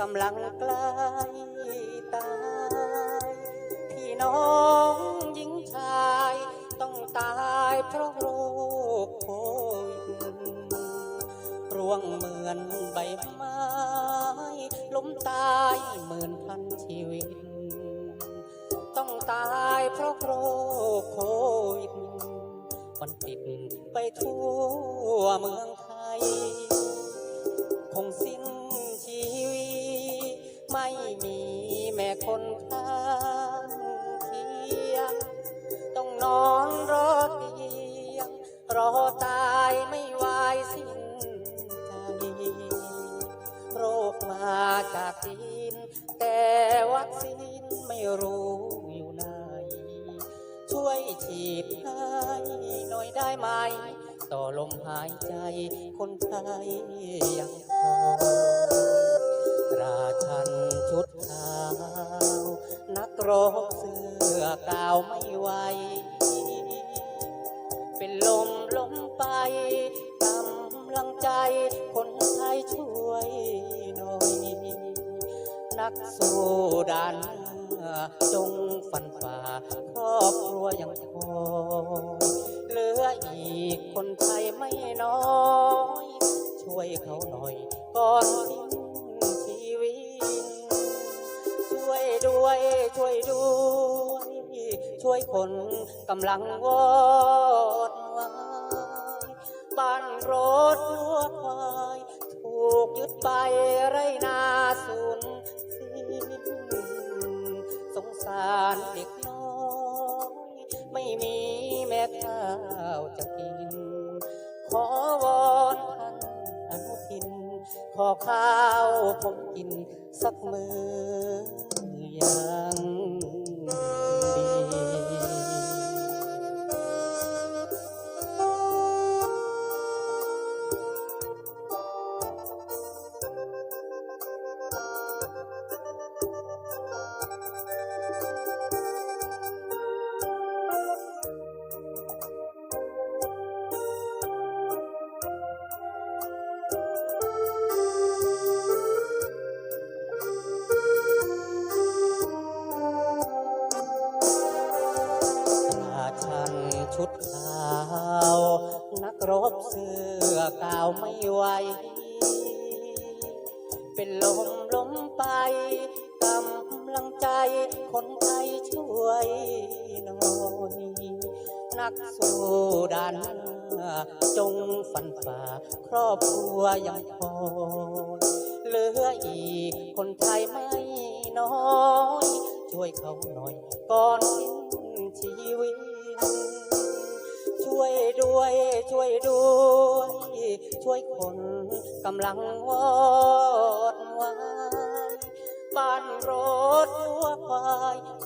กำลังใกล้ตายพี่น้องหญิงชายต้องตายเพราะโรคโควิดร่วงเหมือนใบไม้ล้มตายหมื่นพันชีวิต ต้องตายเพราะโรคโควิดมันติดไปทั่วเมืองไทย องนรอเตียง รอตายไม่วายสิ้นใจโรคมาจากจีน แต่วัคซีนไม่รู้อยู่ไหน ช่วยฉีดให้หน่อยได้ไหม ต่อลมหายใจคนไทยยังพอราชันชุดขาว นักรบเสื้อกาวไม่ไหว เป็นลมล้มไปกำลังใจคนไทยช่วยหน่อย นักสู้ด่านจงฟันฝ่าครอบครัวยังคอยเหลืออีกคนไทยไม่น้อย ช่วยเขาหน่อยก่อนสิ้นชีวิต ช่วยด้วยช่วยด้วย ช่วยคนกำลังวอดวายบ้านรถวัวควายถูกยึดไปไรนาสูญสิ้นสงสารเด็กน้อยไม่มีแม่ข้าวจะกิน ขอวอนท่านอนุทิน ขอข้าวผมกินสักมือยัง นักรบเสื้อกาวไม่ไหว เป็นลมล้มไปกำลังใจคนไทยช่วยหน่อยนักสู้ด่านจงฟันฝ่า ครอบครัวยังคอเหลืออีกคนไทยไม่น้อย ช่วยเขาหน่อยก่อนสิ้นชีวิต ช่วยด้วย ช่วยด้วยช่วยคนกำลังวอดวายบ้านรถวัวควาย